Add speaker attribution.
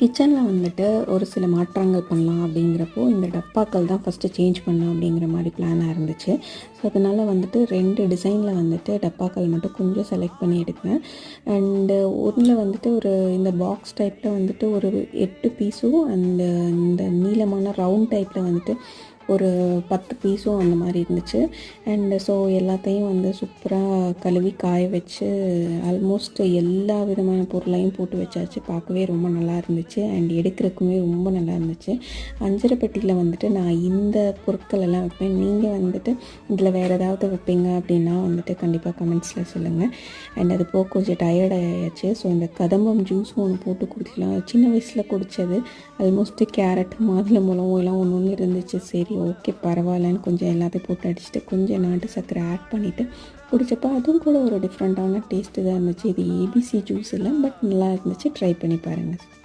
Speaker 1: கிச்சனில் வந்துட்டு ஒரு சில மாற்றங்கள் பண்ணலாம் அப்படிங்கிறப்போ இந்த டப்பாக்கள் தான் ஃபஸ்ட்டு சேஞ்ச் பண்ணலாம் அப்படிங்கிற மாதிரி பிளானாக இருந்துச்சு. ஸோ அதனால் வந்துட்டு ரெண்டு டிசைனில் வந்துட்டு டப்பாக்கள் மட்டும் கொஞ்சம் செலக்ட் பண்ணி எடுத்தேன் அண்டு ஒன்றில் வந்துட்டு ஒரு இந்த பாக்ஸ் டைப்பில் வந்துட்டு ஒரு எட்டு பீஸும் அண்டு இந்த நீளமான ரவுண்ட் டைப்பில் வந்துட்டு ஒரு பத்து பீஸும் அந்த மாதிரி இருந்துச்சு. அண்டு ஸோ எல்லாத்தையும் வந்து சூப்பராக கழுவி காய வச்சு ஆல்மோஸ்ட் எல்லா விதமான பொருளையும் போட்டு வச்சாச்சு. பார்க்கவே ரொம்ப நல்லா இருந்துச்சு. அண்ட் எடுக்கிறதுக்குமே ரொம்ப நல்லா இருந்துச்சு. அஞ்சரை பெட்டியில் வந்துட்டு நான் இந்த பொருட்கள் எல்லாம் வைப்பேன். நீங்கள் வந்துட்டு இதில் வேறு ஏதாவது வைப்பீங்க அப்படின்னா வந்துட்டு கண்டிப்பாக கமெண்ட்ஸில் சொல்லுங்கள் அண்ட் அது போக கொஞ்சம் டயர்ட் ஆயாச்சு. ஸோ இந்த கதம்பம் ஜூஸும் ஒன்று போட்டு குடிக்கலாம். சின்ன வயசில் குடித்தது ஆல்மோஸ்ட்டு கேரட் மாதுளம்பழம் எல்லாம் ஒன்று ஒன்று இருந்துச்சு சரி ஓகே பரவாயில்லன்னு கொஞ்சம் எல்லாத்தையும் போட்டு அடிச்சுட்டு கொஞ்சம் நாட்டு சர்க்கரை ஆட் பண்ணிவிட்டு குடித்தப்போ அதுவும் கூட ஒரு டிஃப்ரெண்ட்டான டேஸ்ட்டு தான் இருந்துச்சு. இது ஏபிசி ஜூஸ் இல்லை பட் நல்லா இருந்துச்சு. ட்ரை பண்ணி பாருங்கள்